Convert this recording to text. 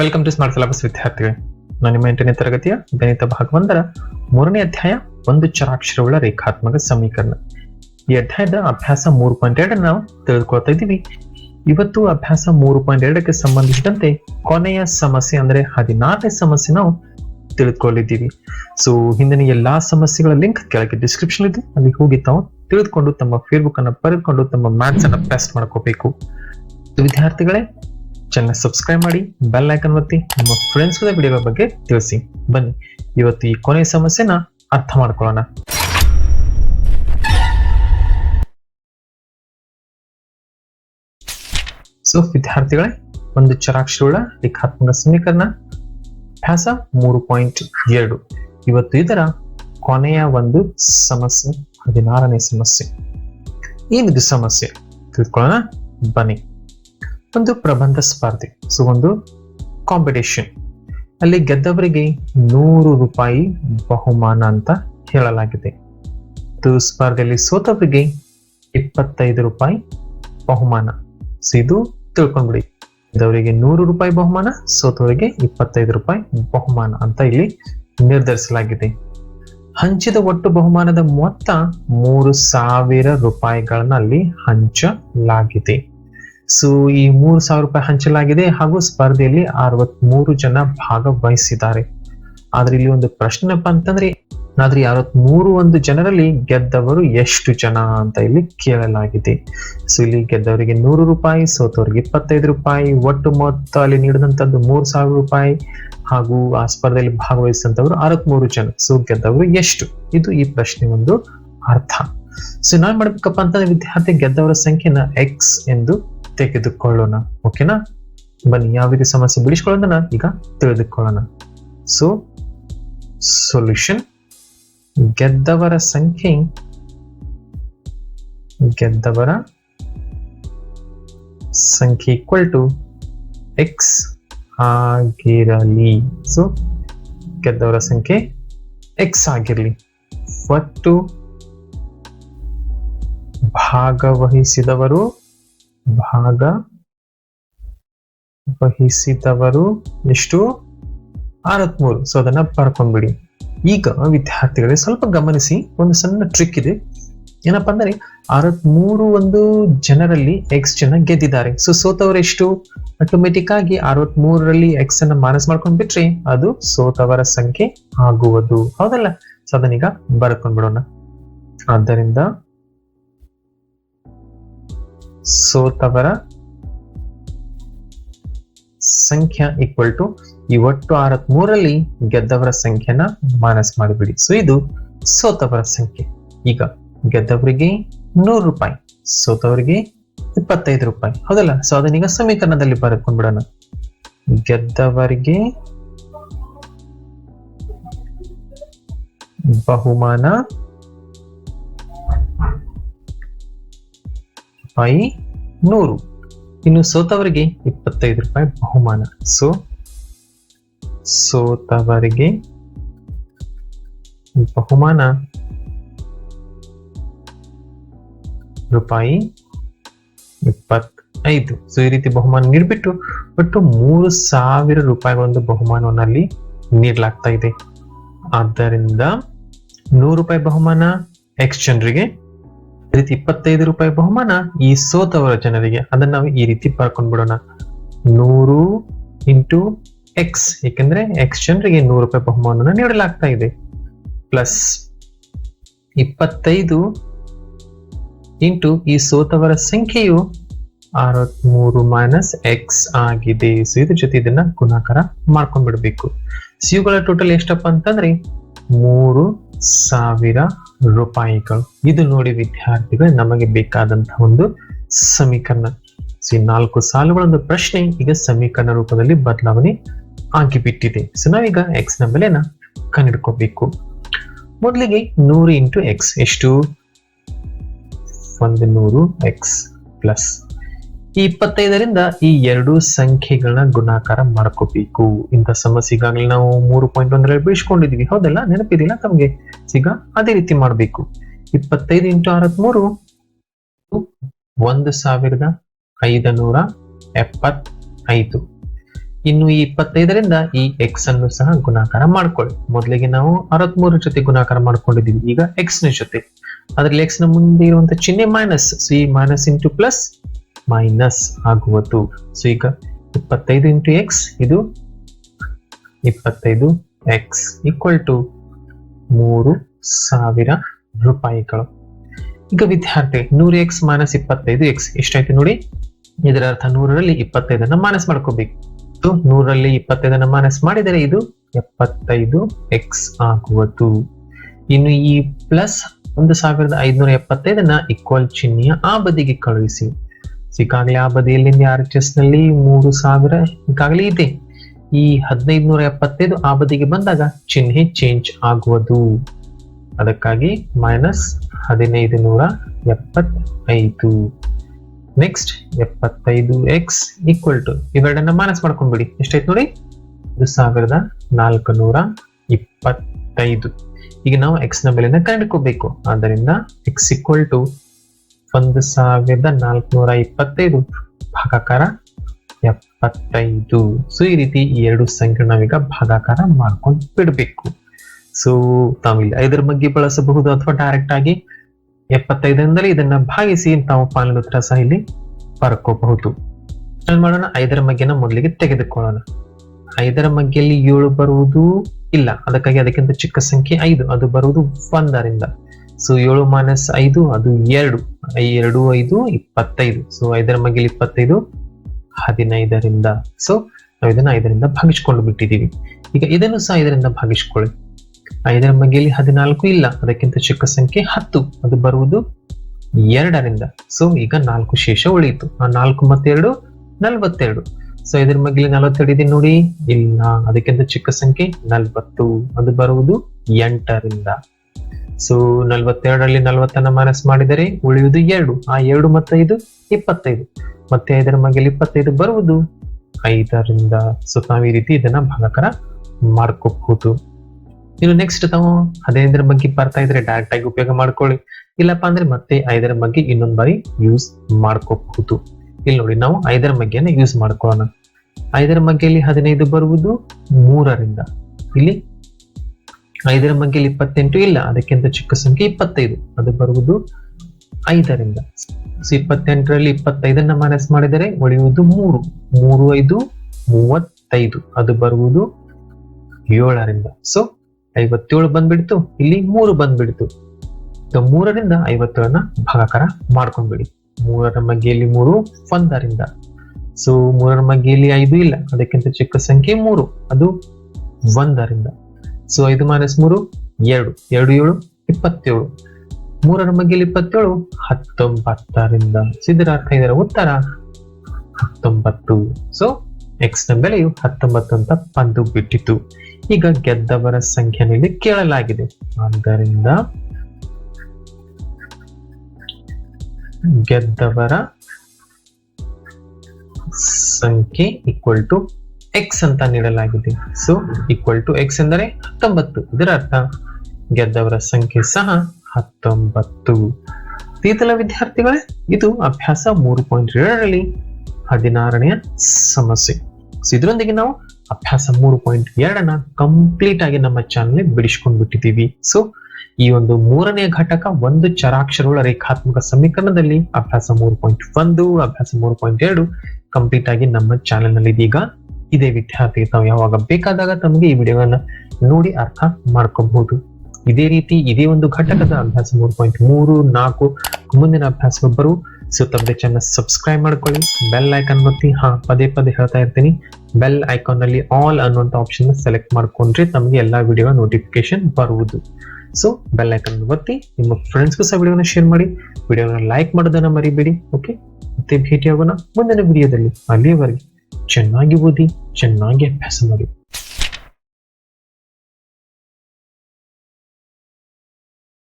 Welcome to smart syllabus ವಿದ್ಯಾರ್ಥಿಗಳು ನಾನು ನಿಮ್ಮ ಎಂಟನೇ ತರಗತಿಯ ಗಣಿತ ಭಾಗವೊಂದರ ಮೂರನೇ ಅಧ್ಯಾಯ ಒಂದು ಚರಾಕ್ಷರವುಳ್ಳ ರೇಖಾತ್ಮಕ ಸಮೀಕರಣ. ಈ ಅಧ್ಯಾಯದ ಅಭ್ಯಾಸ ಮೂರು ಪಾಯಿಂಟ್ ಎರಡನ್ನು ನಾವು ತಿಳಿದುಕೊಳ್ತಾ ಇದ್ದೀವಿ. ಇವತ್ತು ಅಭ್ಯಾಸ ಮೂರು ಪಾಯಿಂಟ್ ಎರಡಕ್ಕೆ ಸಂಬಂಧಿಸಿದಂತೆ ಕೊನೆಯ ಸಮಸ್ಯೆ ಅಂದ್ರೆ ಹದಿನಾರನೇ ಸಮಸ್ಯೆ ನಾವು ತಿಳಿದುಕೊಳ್ಳಿದ್ದೀವಿ. ಸೊ ಹಿಂದಿನ ಎಲ್ಲಾ ಸಮಸ್ಯೆಗಳ ಲಿಂಕ್ ಕೆಳಗೆ ಡಿಸ್ಕ್ರಿಪ್ಷನ್ ಇದೆ. ಅಲ್ಲಿ ಹೋಗಿ ತಾವು ತಿಳಿದುಕೊಂಡು ತಮ್ಮ ಫೇಸ್ಬುಕ್ ಅನ್ನು ಬರೆದುಕೊಂಡು ತಮ್ಮ ಮ್ಯಾಥ್ಸ್ ಅನ್ನು ಟೆಸ್ಟ್ ಮಾಡ್ಕೋಬೇಕು. ವಿದ್ಯಾರ್ಥಿಗಳೇ ಚಾನಲ್ ಸಬ್ಸ್ಕ್ರೈಬ್ ಮಾಡಿ ಬೆಲ್ ಐಕನ್ ಒತ್ತಿ, ನಿಮ್ಮ ಫ್ರೆಂಡ್ಸ್ ವಿಡಿಯೋಗಳ ಬಗ್ಗೆ ತಿಳಿಸಿ. ಬನ್ನಿ, ಇವತ್ತು ಈ ಕೊನೆಯ ಸಮಸ್ಯೆನ ಅರ್ಥ ಮಾಡ್ಕೊಳ್ಳೋಣ. ಸೊ ವಿದ್ಯಾರ್ಥಿಗಳೇ, ಒಂದು ಚರಾಕ್ಷರಗಳ ರೇಖಾತ್ಮಕ ಸಮೀಕರಣ, ಅಭ್ಯಾಸ ಮೂರು ಪಾಯಿಂಟ್ ಎರಡು. ಇವತ್ತು ಇದರ ಕೊನೆಯ ಒಂದು ಸಮಸ್ಯೆ, ಹದಿನಾರನೇ ಸಮಸ್ಯೆ. ಏನಿದು ಸಮಸ್ಯೆ? ತಿಳ್ಕೊಳ್ಳೋಣ. ಬನ್ನಿ. ಒಂದು ಪ್ರಬಂಧ ಸ್ಪರ್ಧೆ. ಸೊ ಒಂದು ಕಾಂಪಿಟೇಷನ್ ಅಲ್ಲಿ ಗೆದ್ದವರಿಗೆ ನೂರು ರೂಪಾಯಿ ಬಹುಮಾನ ಅಂತ ಹೇಳಲಾಗಿದೆ. ಮತ್ತು ಸ್ಪರ್ಧೆಯಲ್ಲಿ ಸೋತವರಿಗೆ ಇಪ್ಪತ್ತೈದು ರೂಪಾಯಿ ಬಹುಮಾನ. ಸೊ ಇದು ತಿಳ್ಕೊಂಡ್ಬಿಡಿ. ಗೆದ್ದವರಿಗೆ ನೂರು ರೂಪಾಯಿ ಬಹುಮಾನ, ಸೋತವರಿಗೆ ಇಪ್ಪತ್ತೈದು ರೂಪಾಯಿ ಬಹುಮಾನ ಅಂತ ಇಲ್ಲಿ ನಿರ್ಧರಿಸಲಾಗಿದೆ. ಹಂಚಿದ ಒಟ್ಟು ಬಹುಮಾನದ ಮೊತ್ತ ಮೂರು ಸಾವಿರ ರೂಪಾಯಿಗಳನ್ನ ಅಲ್ಲಿ ಹಂಚಲಾಗಿದೆ. ಸೊ ಈ ಮೂರು ಸಾವಿರ ರೂಪಾಯಿ ಹಂಚಲಾಗಿದೆ ಹಾಗೂ ಸ್ಪರ್ಧೆಯಲ್ಲಿ ಅರವತ್ಮೂರು ಜನ ಭಾಗವಹಿಸಿದ್ದಾರೆ. ಆದ್ರೆ ಇಲ್ಲಿ ಒಂದು ಪ್ರಶ್ನೆಪ್ಪ ಅಂತಂದ್ರೆ ಆದ್ರೆ ಅರವತ್ಮೂರು ಒಂದು ಜನರಲ್ಲಿ ಗೆದ್ದವರು ಎಷ್ಟು ಜನ ಅಂತ ಇಲ್ಲಿ ಕೇಳಲಾಗಿದೆ. ಸೊ ಇಲ್ಲಿ ಗೆದ್ದವರಿಗೆ ನೂರು ರೂಪಾಯಿ, ಸೋತವರಿಗೆ ಇಪ್ಪತ್ತೈದು ರೂಪಾಯಿ, ಒಟ್ಟು ಮೊತ್ತ ಅಲ್ಲಿ ನೀಡಿದಂಥದ್ದು ಮೂರು ಸಾವಿರ ರೂಪಾಯಿ ಹಾಗೂ ಆ ಸ್ಪರ್ಧೆಯಲ್ಲಿ ಭಾಗವಹಿಸಿದಂತವರು ಅರವತ್ಮೂರು ಜನ. ಸೊ ಗೆದ್ದವರು ಎಷ್ಟು? ಇದು ಈ ಪ್ರಶ್ನೆ ಒಂದು ಅರ್ಥ. ಸೊ ನಾನ್ ಮಾಡ್ಬೇಕಪ್ಪ ಅಂತಂದ್ರೆ ವಿದ್ಯಾರ್ಥಿ ಗೆದ್ದವರ ಸಂಖ್ಯೆನ ಎಕ್ಸ್ ಎಂದು ತೆಗೆದುಕೊಳ್ಳೋಣ. ಓಕೆನಾ? ಬನ್ನಿ, ಯಾವ ರೀತಿ ಸಮಸ್ಯೆ ಬಿಡಿಸ್ಕೊಳ್ಳೋದನ್ನ ಈಗ ತಿಳಿದುಕೊಳ್ಳೋಣ. ಸೊ ಸೊಲ್ಯೂಷನ್ ಗೆದ್ದವರ ಸಂಖ್ಯೆ ಗೆದ್ದವರ ಸಂಖ್ಯೆ ಈಕ್ವಲ್ ಟು ಎಕ್ಸ್ ಆಗಿರಲಿ. ಸೊ ಗೆದ್ದವರ ಸಂಖ್ಯೆ ಎಕ್ಸ್ ಆಗಿರಲಿ. ಒಟ್ಟು ಭಾಗವಹಿಸಿದವರು ಭಾಗ ವಹಿಸಿದವರು ಎಷ್ಟು? ಅರವತ್ಮೂರು ಸೊ ಅದನ್ನ ಬರ್ಕೊಂಡ್ಬಿಡಿ ಈಗ ವಿದ್ಯಾರ್ಥಿಗಳೇ ಸ್ವಲ್ಪ ಗಮನಿಸಿ ಒಂದು ಸಣ್ಣ ಟ್ರಿಕ್ ಇದೆ. ಏನಪ್ಪಾ ಅಂದ್ರೆ ಅರವತ್ಮೂರು ಒಂದು ಜನರಲ್ಲಿ ಎಕ್ಸ್ ಜನ ಗೆದ್ದಿದ್ದಾರೆ. ಸೊ ಸೋತವರು ಎಷ್ಟು? ಆಟೋಮೆಟಿಕ್ ಆಗಿ ಅರವತ್ಮೂರರಲ್ಲಿ ಎಕ್ಸ್ ಅನ್ನ ಮಾನಸ್ ಮಾಡ್ಕೊಂಡ್ ಬಿಟ್ರೆ ಅದು ಸೋತವರ ಸಂಖ್ಯೆ ಆಗುವುದು. ಹೌದಲ್ಲ? ಸೊ ಅದನ್ನೀಗ ಬರ್ಕೊಂಡ್ಬಿಡೋಣ. ಆದ್ದರಿಂದ ಸೋತವರ ಸಂಖ್ಯೆ ಈಕ್ವಲ್ ಟು ಈ ಒಟ್ಟು ಅರವತ್ಮೂರಲ್ಲಿ ಗೆದ್ದವರ ಸಂಖ್ಯೆನ ಮೈನಸ್ ಮಾಡಿಬಿಡಿ. ಸೊ ಇದು ಸೋತವರ ಸಂಖ್ಯೆ. ಈಗ ಗೆದ್ದವರಿಗೆ ನೂರು ರೂಪಾಯಿ, ಸೋತವರಿಗೆ ಇಪ್ಪತ್ತೈದು ರೂಪಾಯಿ. ಹೌದಲ್ಲ? ಸೊ ಅದನ್ನೀಗ ಸಮೀಕರಣದಲ್ಲಿ ಬರೆದ್ಕೊಂಡ್ಬಿಡೋಣ ಗೆದ್ದವರಿಗೆ ಬಹುಮಾನ ರೂಪಾಯಿ ನೂರು. ಇನ್ನು ಸೋತವರಿಗೆ ಇಪ್ಪತ್ತೈದು ರೂಪಾಯಿ ಬಹುಮಾನ. ಸೊ, ಸೋತವರಿಗೆ ಬಹುಮಾನ ರೂಪಾಯಿ ಇಪ್ಪತ್ತೈದು. ಸೊ, ಈ ರೀತಿ ಬಹುಮಾನ ನೀಡಿಬಿಟ್ಟು, ಒಟ್ಟು ಮೂರು ಸಾವಿರ ರೂಪಾಯಿಗಳೊಂದು ಬಹುಮಾನವನ್ನು ಅಲ್ಲಿ ನೀಡಲಾಗ್ತಾ ಇದೆ. ಆದ್ದರಿಂದ ನೂರು ರೂಪಾಯಿ ಬಹುಮಾನ, ಎಕ್ಸ್ ಜನರಿಗೆ ರೀತಿ ಇಪ್ಪತ್ತೈದು ರೂಪಾಯಿ ಬಹುಮಾನ ಈ ಸೋತವರ ಜನರಿಗೆ. ಅದನ್ನ ನಾವು ಈ ರೀತಿ ಬರ್ಕೊಂಡ್ ಬಿಡೋಣ ನೂರು ಇಂಟು ಎಕ್ಸ್ ಏಕೆಂದ್ರೆ ಎಕ್ಸ್ ಜನರಿಗೆ ನೂರು ರೂಪಾಯಿ ಬಹುಮಾನವನ್ನು ನೀಡಲಾಗ್ತಾ ಇದೆ. ಪ್ಲಸ್ ಇಪ್ಪತ್ತೈದು ಇಂಟು ಈ ಸೋತವರ ಸಂಖ್ಯೆಯು ಅರವತ್ಮೂರು ಮೈನಸ್ ಎಕ್ಸ್ ಆಗಿದೆ. ಸೊ ಇದ್ರ ಜೊತೆ ಇದನ್ನ ಗುಣಾಕಾರ ಮಾಡ್ಕೊಂಡ್ಬಿಡ್ಬೇಕು. ಸೊ ಇವುಗಳ ಟೋಟಲ್ ಎಷ್ಟಪ್ಪ ಅಂತಂದ್ರೆ, ಮೂರು ಸಾವಿರ ರೂಪಾಯಿಗಳು. ಇದು ನೋಡಿ ವಿದ್ಯಾರ್ಥಿಗಳು, ನಮಗೆ ಬೇಕಾದಂತಹ ಒಂದು ಸಮೀಕರಣ. ಸಿ, ನಾಲ್ಕು ಸಾಲುಗಳೊಂದು ಪ್ರಶ್ನೆ, ಈಗ ಸಮೀಕರಣ ರೂಪದಲ್ಲಿ ಬದಲಾವಣೆ ಆಗಿಬಿಟ್ಟಿದೆ. ಸೊ ನಾವೀಗ ಎಕ್ಸ್ನ ಬೆಲೆನ ಕಂಡಿಡ್ಕೋಬೇಕು ಮೊದಲಿಗೆ ನೂರು ಇಂಟು ಎಕ್ಸ್ ಎಷ್ಟು? ಒಂದು ನೂರು ಎಕ್ಸ್ ಪ್ಲಸ್ ಈ ಇಪ್ಪತ್ತೈದರಿಂದ ಈ ಎರಡು ಸಂಖ್ಯೆಗಳನ್ನ ಗುಣಾಕಾರ ಮಾಡ್ಕೋಬೇಕು. ಇಂಥ ಸಮಸ್ಯೆ ಈಗಾಗಲೇ ನಾವು ಮೂರು ಪಾಯಿಂಟ್ ಒಂದರಲ್ಲಿ ಬೀಳ್ಸ್ಕೊಂಡಿದ್ವಿ. ಹೌದಲ್ಲ? ನೆನಪಿದಿಲ್ಲ ತಮಗೆ? ಈಗ ಅದೇ ರೀತಿ ಮಾಡಬೇಕು. ಇಪ್ಪತ್ತೈದು ಇಂಟು ಅರವತ್ಮೂರು, ಒಂದು ಸಾವಿರದ ಐದನೂರ ಎಪ್ಪತ್ತೈದು. ಇನ್ನು ಈ ಇಪ್ಪತ್ತೈದರಿಂದ ಈ ಎಕ್ಸ್ ಅನ್ನು ಸಹ ಗುಣಾಕಾರ ಮಾಡ್ಕೊಳ್ಳಿ. ಮೊದಲಿಗೆ ನಾವು ಅರವತ್ಮೂರ ಜೊತೆ ಗುಣಾಕಾರ ಮಾಡ್ಕೊಂಡಿದ್ದೀವಿ ಈಗ ಎಕ್ಸ್ನ ಜೊತೆ. ಅದ್ರಲ್ಲಿ ಎಕ್ಸ್ನ ಮುಂದೆ ಇರುವಂತ ಚಿಹ್ನೆ minus C minus into plus minus ಆಗುವುದು ಸೊ, ಈಗ ಇಪ್ಪತ್ತೈದು ಇಂಟು ಎಕ್ಸ್ ಇದು ಇಪ್ಪತ್ತೈದು ಎಕ್ಸ್ ಈಕ್ವಲ್ ಟು ಮೂರು ಸಾವಿರ ರೂಪಾಯಿಗಳು. ಈಗ ವಿದ್ಯಾರ್ಥಿ, ನೂರು ಎಕ್ಸ್ ಮೈನಸ್ ಇಪ್ಪತ್ತೈದು ಎಕ್ಸ್ ಎಷ್ಟಾಯ್ತು ನೋಡಿ? ಇದರ ಅರ್ಥ ನೂರರಲ್ಲಿ ಇಪ್ಪತ್ತೈದನ್ನ ಮೈನಸ್ ಮಾಡ್ಕೋಬೇಕು. ನೂರಲ್ಲಿ ಇಪ್ಪತ್ತೈದನ್ನ ಮೈನಸ್ ಮಾಡಿದರೆ ಇದು ಎಪ್ಪತ್ತೈದು ಎಕ್ಸ್ ಆಗುವುದು ಇನ್ನು ಈ ಪ್ಲಸ್ ಒಂದು ಸಾವಿರದ ಐದುನೂರ ಎಪ್ಪತ್ತೈದನ್ನ ಈಕ್ವಲ್ ಚಿಹ್ನೆಯ ಆ ಬದಿಗೆ ಕಳುಹಿಸಿ. ಈಗಾಗಲೇ ಆ ಬದಿಯಲ್ಲಿ ಆರ್ ಎಚ್ ಎಸ್ನಲ್ಲಿ ಮೂರು ಸಾವಿರ ಈಗಾಗಲೇ ಇದೆ. ಈ ಹದಿನೈದು ನೂರ ಎಪ್ಪತ್ತೈದು ಆ ಬದಿಗೆ ಬಂದಾಗ ಚಿಹ್ನೆ ಚೇಂಜ್ ಆಗುವುದು. ಅದಕ್ಕಾಗಿ ಮೈನಸ್ ಹದಿನೈದು ನೂರ ಎಪ್ಪತ್ತೈದು. ನೆಕ್ಸ್ಟ್ ಎಪ್ಪತ್ತೈದು ಎಕ್ಸ್ ಈಕ್ವಲ್ ಟು ಇವೆರಡನ್ನ ಮೈನಸ್ ಮಾಡ್ಕೊಂಡ್ಬಿಡಿ. ಎಷ್ಟಾಯ್ತು ನೋಡಿ? ಇದು ಸಾವಿರದ ನಾಲ್ಕು ನೂರ ಇಪ್ಪತ್ತೈದು. ಈಗ ನಾವು ಎಕ್ಸ್ನ ಬೆಲೆನ ಕಂಡುಕೋಬೇಕು. ಆದ್ದರಿಂದ ಎಕ್ಸ್ ಈಕ್ವಲ್ ಟು ಒಂದು ಸಾವಿರದ ನಾಲ್ಕುನೂರ ಇಪ್ಪತ್ತೈದು ಭಾಗಾಕಾರ ಎಪ್ಪತ್ತೈದು. ಸೊ ಈ ರೀತಿ ಎರಡು ಸಂಖ್ಯೆ ನಾವೀಗ ಭಾಗಾಕಾರ ಮಾಡ್ಕೊಂಡು ಬಿಡಬೇಕು. ಸೊ ತಾವಿಲ್ಲಿ ಐದರ ಬಗ್ಗೆ ಬಳಸಬಹುದು ಅಥವಾ ಡೈರೆಕ್ಟ್ ಆಗಿ ಎಪ್ಪತ್ತೈದರಿಂದಲೇ ಇದನ್ನ ಭಾಗಿಸಿ ತಾವು ಪಾಲನ ಉತ್ತರ ಸಹ ಇಲ್ಲಿ ಬರ್ಕೋಬಹುದು ಏನ್ ಮಾಡೋಣ. ಐದರ ಮಗ್ಗೆನ ಮೊದಲಿಗೆ ತೆಗೆದುಕೊಳ್ಳೋಣ. ಐದರ ಮಗ್ಗೆಯಲ್ಲಿ ಏಳು ಬರುವುದು ಇಲ್ಲ. ಅದಕ್ಕಾಗಿ ಅದಕ್ಕಿಂತ ಚಿಕ್ಕ ಸಂಖ್ಯೆ ಐದು. ಅದು ಬರುವುದು ಒಂದರಿಂದ. ಸೊ ಏಳು ಮೈನಸ್ ಐದು, ಅದು ಎರಡು. ಎರಡು ಐದು, ಇಪ್ಪತ್ತೈದು. ಸೊ ಐದರ ಮಗಿಲ್ ಇಪ್ಪತ್ತೈದು, ಹದಿನೈದರಿಂದ. ಸೊ ನಾವು ಇದನ್ನ ಐದರಿಂದ ಭಾಗಿಸ್ಕೊಂಡು ಬಿಟ್ಟಿದ್ದೀವಿ. ಈಗ ಇದನ್ನು ಸಹ ಐದರಿಂದ ಭಾಗಿಸ್ಕೊಳ್ಳಿ. ಐದರ ಮಗ್ಗೆಯಲ್ಲಿ ಹದಿನಾಲ್ಕು ಇಲ್ಲ. ಅದಕ್ಕಿಂತ ಚಿಕ್ಕ ಸಂಖ್ಯೆ ಹತ್ತು. ಅದು ಬರುವುದು ಎರಡರಿಂದ. ಸೊ ಈಗ ನಾಲ್ಕು ಶೇಷ ಉಳಿಯಿತು. ಆ ನಾಲ್ಕು ಮತ್ತೆರಡು, ನಲ್ವತ್ತೆರಡು. ಸೊ ಇದರ ಮಗಿಲಿ ನಲವತ್ತೆರಡು ಇದೆ ನೋಡಿ. ಇಲ್ಲ. ಅದಕ್ಕಿಂತ ಚಿಕ್ಕ ಸಂಖ್ಯೆ ನಲ್ವತ್ತು. ಅದು ಬರುವುದು ಎಂಟರಿಂದ. ಸೊ ನಲ್ವತ್ತೆರಡರಲ್ಲಿ ನಲ್ವತ್ತನ್ನ ಮೈನಸ್ ಮಾಡಿದರೆ ಉಳಿಯುವುದು ಎರಡು. ಆ ಎರಡು ಮತ್ತೆ ಇಪ್ಪತ್ತೈದು. ಮತ್ತೆ ಐದರ ಮಗಲ್ಲಿ ಇಪ್ಪತ್ತೈದು ಬರುವುದು ಐದರಿಂದ. ಸೊ ತಾವು ಈ ರೀತಿ ಇದನ್ನ ಭಾಗಕರ ಮಾಡ್ಕೋಬಹುದು. ಇನ್ನು ನೆಕ್ಸ್ಟ್ ತಾವು ಹದಿನೈದರ ಬಗ್ಗೆ ಬರ್ತಾ ಇದ್ರೆ ಡೈರೆಕ್ಟ್ ಆಗಿ ಉಪಯೋಗ ಮಾಡ್ಕೊಳ್ಳಿ. ಇಲ್ಲಪ್ಪ ಅಂದ್ರೆ ಮತ್ತೆ ಐದರ ಬಗ್ಗೆ ಇನ್ನೊಂದ್ ಬಾರಿ ಯೂಸ್ ಮಾಡ್ಕೋಬಹುದು. ಇಲ್ಲಿ ನೋಡಿ, ನಾವು ಐದರ ಮಗ್ಗೆನ ಯೂಸ್ ಮಾಡ್ಕೊಳ್ಳೋಣ. ಐದರ ಮಗ್ಗೆಯಲ್ಲಿ ಹದಿನೈದು ಬರುವುದು ಮೂರರಿಂದ. ಇಲ್ಲಿ ಐದರ ಮಗ್ಗೆಯಲ್ಲಿ ಇಪ್ಪತ್ತೆಂಟು ಇಲ್ಲ, ಅದಕ್ಕಿಂತ ಚಿಕ್ಕ ಸಂಖ್ಯೆ ಇಪ್ಪತ್ತೈದು. ಅದು ಬರುವುದು ಐದರಿಂದ. ಇಪ್ಪತ್ತೆಂಟರಲ್ಲಿ ಇಪ್ಪತ್ತೈದನ್ನ ಮೈನಸ್ ಮಾಡಿದರೆ ಉಳಿಯುವುದು ಮೂರು. ಮೂರು, ಐದು, ಮೂವತ್ತೈದು. ಅದು ಬರುವುದು ಏಳರಿಂದ. ಸೊ ಐವತ್ತೇಳು ಬಂದ್ಬಿಡ್ತು, ಇಲ್ಲಿ ಮೂರು ಬಂದ್ಬಿಡ್ತು. ಮೂರರಿಂದ ಐವತ್ತೇಳನ್ನ ಭಾಗಾಕಾರ ಮಾಡ್ಕೊಂಡ್ಬಿಡಿ. ಮೂರರ ಮಗ್ಗೆಯಲ್ಲಿ ಮೂರು, ಒಂದರಿಂದ. ಸೊ ಮೂರರ ಮಗ್ಗೆಯಲ್ಲಿ ಐದು ಇಲ್ಲ, ಅದಕ್ಕಿಂತ ಚಿಕ್ಕ ಸಂಖ್ಯೆ ಮೂರು. ಅದು ಒಂದರಿಂದ. ಸೊ ಐದು ಮೈನಸ್ ಮೂರು, ಎರಡು ಎರಡು ಏಳು, ಇಪ್ಪತ್ತೇಳು. ಮೂರರ ಮಗ್ಗೆಯಲ್ಲಿ ಇಪ್ಪತ್ತೇಳು, ಹತ್ತೊಂಬತ್ತರಿಂದ. ಇದರ ಅರ್ಥ ಇದರ ಉತ್ತರ ಹತ್ತೊಂಬತ್ತು. ಸೊ ಎಕ್ಸ್ನ ಬೆಲೆಯು ಹತ್ತೊಂಬತ್ತು ಅಂತ ಬಂದು ಬಿಟ್ಟಿತು. ಈಗ ಗೆದ್ದವರ ಸಂಖ್ಯೆಯನ್ನು ಇಲ್ಲಿ ಕೇಳಲಾಗಿದೆ. ಆದ್ದರಿಂದ ಗೆದ್ದವರ ಸಂಖ್ಯೆ ಈಕ್ವಲ್ ಟು ಎಕ್ಸ್ ಅಂತ ನೀಡಲಾಗಿದೆ. ಸೊ ಈಕ್ವಲ್ ಟು ಎಕ್ಸ್ ಎಂದರೆ ಹತ್ತೊಂಬತ್ತು. ಇದರ ಅರ್ಥ ಗೆದ್ದವರ ಸಂಖ್ಯೆ ಸಹ ಹತ್ತೊಂಬತ್ತು. ತೀತಲ ವಿದ್ಯಾರ್ಥಿಗಳೇ, ಇದು ಅಭ್ಯಾಸ ಮೂರು ಪಾಯಿಂಟ್ ಏಳರಲ್ಲಿ ಹದಿನಾರನೆಯ ಸಮಸ್ಯೆ. ಸೊ ಇದರೊಂದಿಗೆ ನಾವು ಅಭ್ಯಾಸ ಮೂರು ಪಾಯಿಂಟ್ ಎರಡನ್ನ ಕಂಪ್ಲೀಟ್ ಆಗಿ ನಮ್ಮ ಚಾನಲ್ ಬಿಡಿಸ್ಕೊಂಡು ಬಿಟ್ಟಿದ್ದೀವಿ. ಸೊ ಈ ಒಂದು ಮೂರನೇ ಘಟಕ ಒಂದು ಚರಾಕ್ಷರಗಳ ರೇಖಾತ್ಮಕ ಸಮೀಕರಣದಲ್ಲಿ ಅಭ್ಯಾಸ ಮೂರು ಪಾಯಿಂಟ್ ಒಂದು, ಅಭ್ಯಾಸ ಮೂರು ಪಾಯಿಂಟ್ ಎರಡು ಕಂಪ್ಲೀಟ್ ಆಗಿ ನಮ್ಮ ಚಾನೆಲ್ನಲ್ಲಿ ಇದೀಗ ಇದೇ ವಿದ್ಯಾರ್ಥಿ ತಾವು ಯಾವಾಗ ಬೇಕಾದಾಗ ತಮಗೆ ಈ ವಿಡಿಯೋವನ್ನ ನೋಡಿ ಅರ್ಥ ಮಾಡ್ಕೋಬಹುದು. ಇದೇ ರೀತಿ ಇದೇ ಒಂದು ಘಟಕದ ಅಭ್ಯಾಸ ಮೂರು ಪಾಯಿಂಟ್ ಮೂರು ನಾಲ್ಕು ಮುಂದಿನ ಅಭ್ಯಾಸ ಬರು. ಸೊ ತಮ್ಮ ಚಾನಲ್ ಸಬ್ಸ್ಕ್ರೈಬ್ ಮಾಡ್ಕೊಳ್ಳಿ ಬೆಲ್ ಐಕಾನ್ ಒತ್ತಿ, ಹಾ, ಪದೇ ಪದೇ ಹೇಳ್ತಾ ಇರ್ತೀನಿ. ಬೆಲ್ ಐಕಾನ್ ಅಲ್ಲಿ ಆಲ್ ಅನ್ನುವಂತ ಆಪ್ಷನ್ ಸೆಲೆಕ್ಟ್ ಮಾಡ್ಕೊಂಡ್ರೆ ತಮಗೆ ಎಲ್ಲಾ ವಿಡಿಯೋ ನೋಟಿಫಿಕೇಶನ್ ಬರುವುದು. ಸೊ ಬೆಲ್ ಐಕಾನ್ ಒತ್ತಿ, ನಿಮ್ಮ ಫ್ರೆಂಡ್ಸ್ಗೂ ಸಹ ವಿಡಿಯೋನ ಶೇರ್ ಮಾಡಿ. ವಿಡಿಯೋನ ಲೈಕ್ ಮಾಡೋದನ್ನ ಮರಿಬೇಡಿ ಓಕೆ ಮತ್ತೆ ಭೇಟಿಯಾಗೋಣ ಮುಂದಿನ ವಿಡಿಯೋದಲ್ಲಿ. ಅಲ್ಲಿಯವರೆಗೆ ಚೆನ್ನಾಗಿ ಓದಿ ಚೆನ್ನಾಗಿ ಅಭ್ಯಾಸ ಮಾಡಿ